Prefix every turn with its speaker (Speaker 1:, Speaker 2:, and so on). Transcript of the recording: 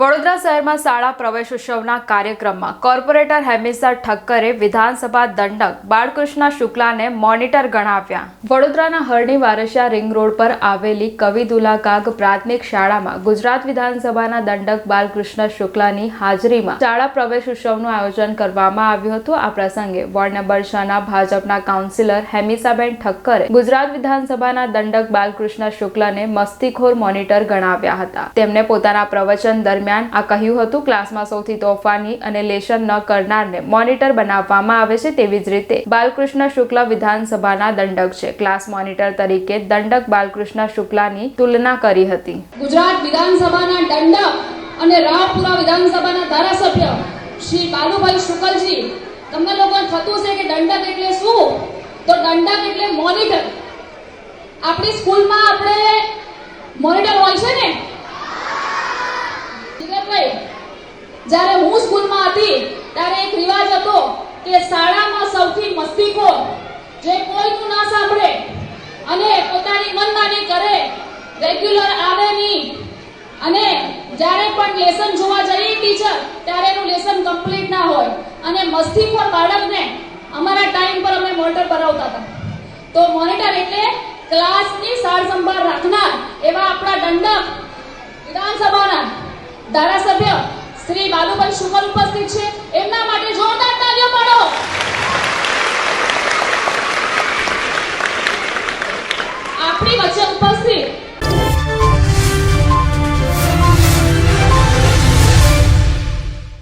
Speaker 1: વડોદરા શહેરમાં શાળા પ્રવેશોત્સવના કાર્યક્રમમાં કોર્પોરેટર હેમિસા ઠક્કરે વિધાનસભા દંડક બાળકૃષ્ણ શુક્લાને મોનિટર ગણાવ્યા. વડોદરાના હરણી વારસિયા રિંગ રોડ પર આવેલી કવિદુલા કાગ પ્રાથમિક શાળામાં ગુજરાત વિધાનસભાના દંડક બાલકૃષ્ણ શુક્લાની હાજરીમાં શાળા પ્રવેશ ઉત્સવનું આયોજન કરવામાં આવ્યું હતું. આ પ્રસંગે વોર્ડ નંબર છના ભાજપના કાઉન્સિલર હેમિસાબેન ઠક્કરે ગુજરાત વિધાનસભાના દંડક બાલકૃષ્ણ શુક્લાને મસ્તીખોર મોનિટર ગણાવ્યા હતા. તેમણે પોતાના પ્રવચન દરમિયાન આ કહ્યું હતું, ક્લાસમાં સૌથી તોફાની અને લેશન ન કરનારને મોનિટર બનાવવામાં આવે છે તેવી જ રીતે બાલકૃષ્ણ શુક્લ વિધાનસભાના દંડક છે. ક્લાસ મોનિટર તરીકે દંડક બાલકૃષ્ણ શુક્લાની તુલના કરી હતી.
Speaker 2: ગુજરાત વિધાનસભાના દંડક અને રાવપુરા વિધાનસભાના ધારાસભ્ય શ્રી બાલુભાઈ શુકલજી, તમને લોકો થતું છે કે દંડક એટલે શું? તો દંડક એટલે મોનિટર. આપણી સ્કૂલમાં આપણે મોનિટર હોય છે ને? જ્યારે હું સ્કૂલમાં હતી, ત્યારે એક રિવાજ હતો કે શાળામાં સૌથી મસ્તીખોર જે કોઈનું ના સાંભળે અને પોતાની મનમાની કરે રેગ્યુલર આવે નહીં. અને જ્યારે પણ લેસન જોવા જઈએ ટીચર ત્યારે એનું લેસન કમ્પ્લીટ ના હોય. અને મસ્તીખોર બાળકને. અમારા ટાઈમ પર અમે મોનિટર કરાવતા હતા. તો મોનિટર એટલે ક્લાસની સાર સંભાળ રાખનાર એવા આપણા દંડક વિધાનસભાના ધારાસભ્ય શ્રી બાલુભાઈ શુકલ ઉપસ્થિત છે. એમના